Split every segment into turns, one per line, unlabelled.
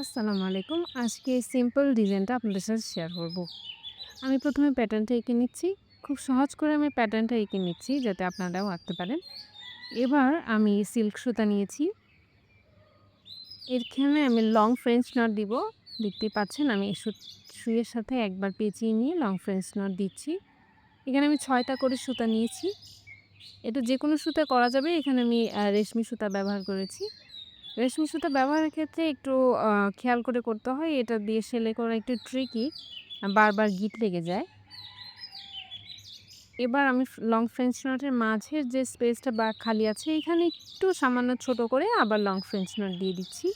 আসসালামু আলাইকুম। আজকে এই সিম্পল ডিজাইনটা আপনাদের সাথে শেয়ার করব। আমি প্রথমে প্যাটার্নটা এঁকে নিচ্ছি। খুব সহজ করে আমি প্যাটার্নটা এঁকে নিচ্ছি যাতে আপনারাও আঁকতে পারেন। এবার আমি সিল্ক সুতা নিয়েছি। এখানে আমি লং ফ্রেঞ্চ নট দিব। দেখতেই পাচ্ছেন আমি সুইয়ের সাথে একবার পেঁচিয়ে নিয়ে লং ফ্রেঞ্চ নট দিচ্ছি। এখানে আমি ছয়টা করে সুতা নিয়েছি। এটা যে কোনো সুতা করা যাবে। এখানে আমি রেশমি সুতা ব্যবহার করেছি। রেশমি সুতা ব্যবহারের ক্ষেত্রে একটু খেয়াল করে করতে হয়। এটা দিয়ে সেলে করা একটু ট্রিকি। বারবার গিট লেগে যায়। এবার আমি লং ফ্রেঞ্চ নটের মাঝের যে স্পেসটা বা খালি আছে, এখানে একটু সামান্য ছোট করে আবার লং ফ্রেঞ্চ নট দিয়ে দিচ্ছি।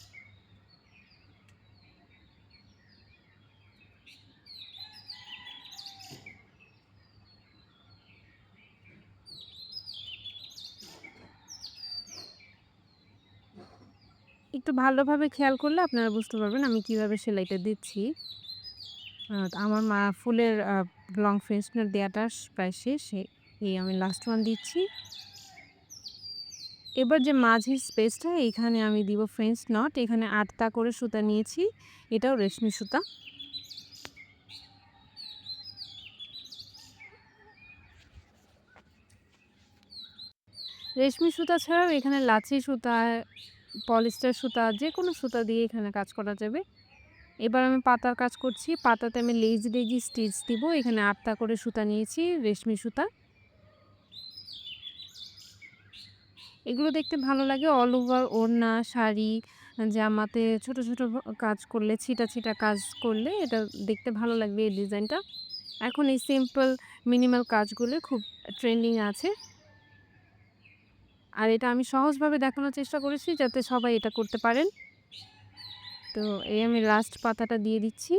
একটু ভালোভাবে খেয়াল করলে আপনারা বুঝতে পারবেন আমি কীভাবে সেলাইটা দিচ্ছি। আমার মা ফুলের লং ফ্রেঞ্চ নট দেওয়াটা প্রায় শেষ। এই আমি লাস্ট ওয়ান দিচ্ছি। এবার যে মাঝের স্পেসটা এখানে আমি দিব ফ্রেঞ্চ নট। এখানে আটটা করে সুতা নিয়েছি। এটাও রেশমি সুতা। রেশমি সুতা ছাড়াও এখানে লাচি সুতা, পলিস্টার সুতা যে কোনো সুতা দিয়ে এখানে কাজ করা যাবে। এবার আমি পাতার কাজ করছি। পাতাতে আমি লেজ লেজি স্টিচ দিব। এখানে আটটা করে সুতা নিয়েছি রেশমি সুতা। এগুলো দেখতে ভালো লাগে অল ওভার ওড়না, শাড়ি, জামাতে ছোট, ছোট কাজ করলে ছিটা, ছিটা কাজ করলে এটা দেখতে ভালো লাগবে এই ডিজাইনটা। এখন এই সিম্পল মিনিমাল কাজগুলো খুব ট্রেন্ডিং আছে। আর এটা আমি সহজভাবে দেখানোর চেষ্টা করেছি যাতে সবাই এটা করতে পারেন। তো এই আমি লাস্ট পাতাটা দিয়ে দিচ্ছি।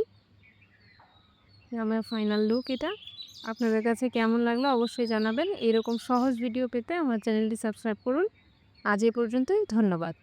আমার ফাইনাল লুক এটা। আপনাদের কাছে কেমন লাগল অবশ্যই জানাবেন। এরকম সহজ ভিডিও পেতে আমার চ্যানেলটি সাবস্ক্রাইব করুন। আজ এ পর্যন্তই, ধন্যবাদ।